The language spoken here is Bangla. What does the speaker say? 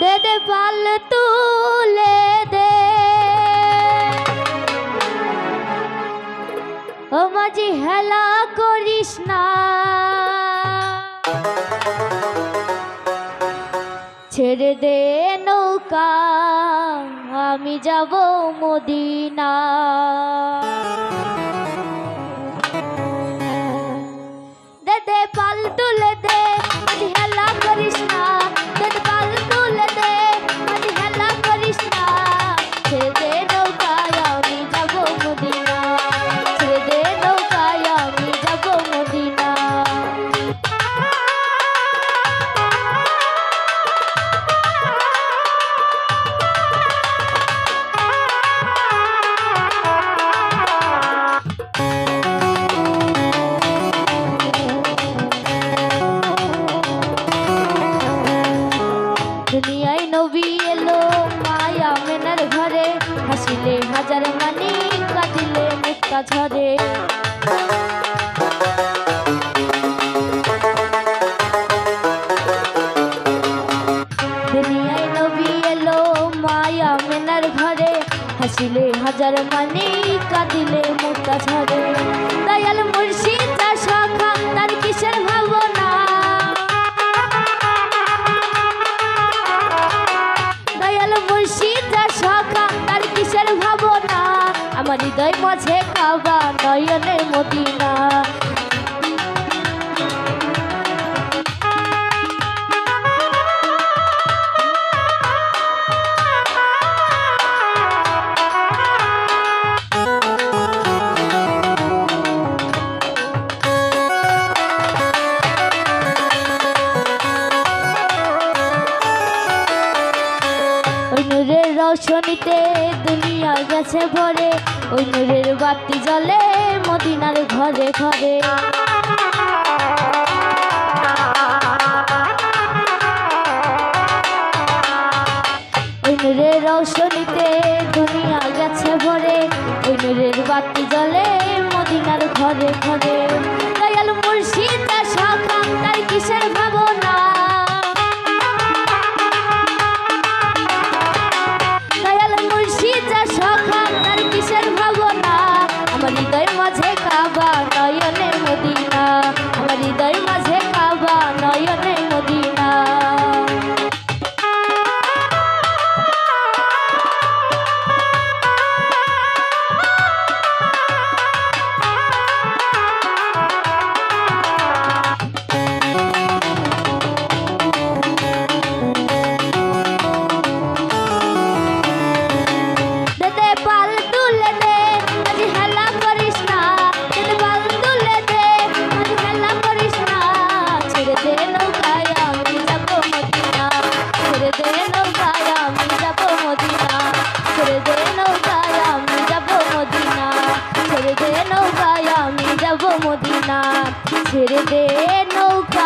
দে দে পাল তুলে দে। ও মাঝি, হেলা করিস না। ছেড়ে দে নৌকা, আমি যাব মদিনা। দে দে পাল তুলে দে। দুনিয়ায় নবী এলো, মায়া মেনার ঘরে। হাসিলে হাজার মানি, কাঁদিলে মুক্তা ঝরে। দুনিয়ায় নবী এলো, মায়া মেনার ঘরে। হাসিলে হাজার মানি, কাঁদিলে মুক্তা ঝরে। দয়াল মুর্শিদ সখা তার কিসের হৃদয় মাঝে কাবা নয়নে মদিনা। ওই নূরের রৌশনীতে দুনিয়া গেছে ভরে। ওই নূরের বাতি জ্বলে মদিনার ঘরে ঘরে। ওই নূরের রৌশনীতে দুনিয়া গেছে ভরে। ওই নূরের বাতি জ্বলে মদিনার ঘরে ঘরে। মদিনা ছেড়ে দে নৌকায়